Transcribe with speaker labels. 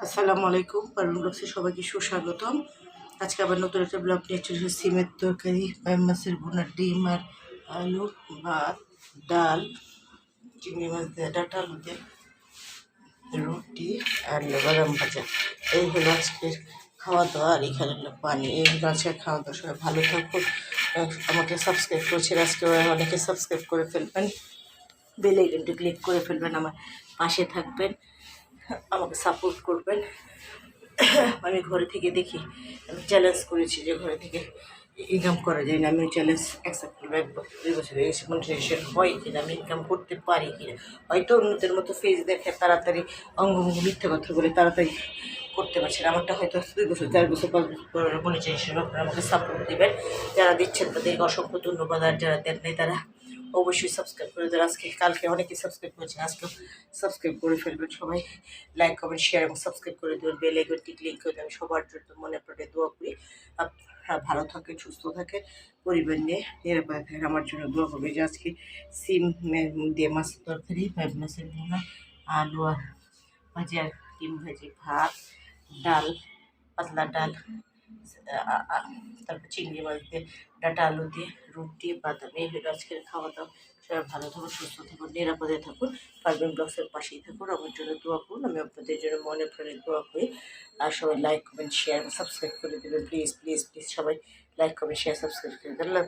Speaker 1: আসসালামু আলাইকুম পারুন ব্লগসে সবাইকে সুস্বাগতম। আজকে আবার নতুন একটা ব্লগ নিয়ে চলে এসেছি। সিমের তরকারি মাছের ভুনা, ডিম আর আলু, ভাত, ডাল, চিংড়ি মাছ দিয়ে ডাটা আলু দিয়ে, রুটি আর বাদাম ভাজা। এই হলো আজকের খাওয়া দাওয়া আর এখানে হলো পানি। এই হলো আজকের খাওয়া দাওয়া সবাই ভালো থাকুন। আমাকে সাবস্ক্রাইব করছেন। আজকে অনেকে সাবস্ক্রাইব করে ফেলবেন। বেল আইকনটি ক্লিক করে ফেলবেন। আমার পাশে থাকবেন। আমাকে সাপোর্ট করবেন। আমি ঘরে থেকে দেখি, আমি চ্যালেঞ্জ করেছি যে ঘরে থেকে ইনকাম করা যায় না, আমি চ্যালেঞ্জ অ্যাকসেপ্ট করব। এক বছর, দুই বছর এসে মনিটাইজেশন হয় কিনা, আমি ইনকাম করতে পারি কিনা? হয়তো অন্যদের মতো ফেস দেখে তাড়াতাড়ি অঙ্গভঙ্গ মিথ্যে কথা বলে তাড়াতাড়ি করতে পারছে না। আমারটা হয়তো দুই বছর, চার বছর, পাঁচ বছর পরে মনিটাইজেশন আপনারা আমাকে সাপোর্ট দেবেন। যারা দিচ্ছেন তাদেরকে অসংখ্য ধন্যবাদ। আর যারা দেন নাই তারা অবশ্যই সাবস্ক্রাইব করে দেবেন আজকে, কালকে অনেকে সাবস্ক্রাইব করেছেন, আজকেও সাবস্ক্রাইব করে ফেলবেন সবাই। লাইক কমেন্ট শেয়ার এবং সাবস্ক্রাইব করে দেবেন। বেল আইকনটি ক্লিক করে দেবেন সবার জন্য মনে পড়ে দোয়া করি। আপনারা ভালো থাকেন, সুস্থ থাকেন। পরিবার নিয়ে নিরাপদে থাকেন আমার জন্য দোয়া করবে যে আজকে সিম দিয়ে মাছের তরকারি ফাইভ মাছের ভুনা, আলু আর ভাজি আর ডিম ভাজি, ভাত, ডাল, পাতলা ডাল। তারপর চিংড়ি মাছ দিয়ে, ডাটা আলু দিয়ে, রুটি বাদাম এই হলো আজকের খাওয়া দাওয়া। সবাই ভালো থাকুন, সুস্থ থাকুন, নিরাপদে থাকুন, পারবেন ব্লগসের পাশেই থাকুন। আমার জন্য দোয়া করুন, আমি আপনাদের জন্য মনে প্রাণে দোয়া করি। আর সবাই লাইক কমেন্ট শেয়ার সাবস্ক্রাইব করে দেবেন। প্লিজ প্লিজ প্লিজ সবাই লাইক কমেন্ট শেয়ার সাবস্ক্রাইব করে দেবেন। আল্লাহ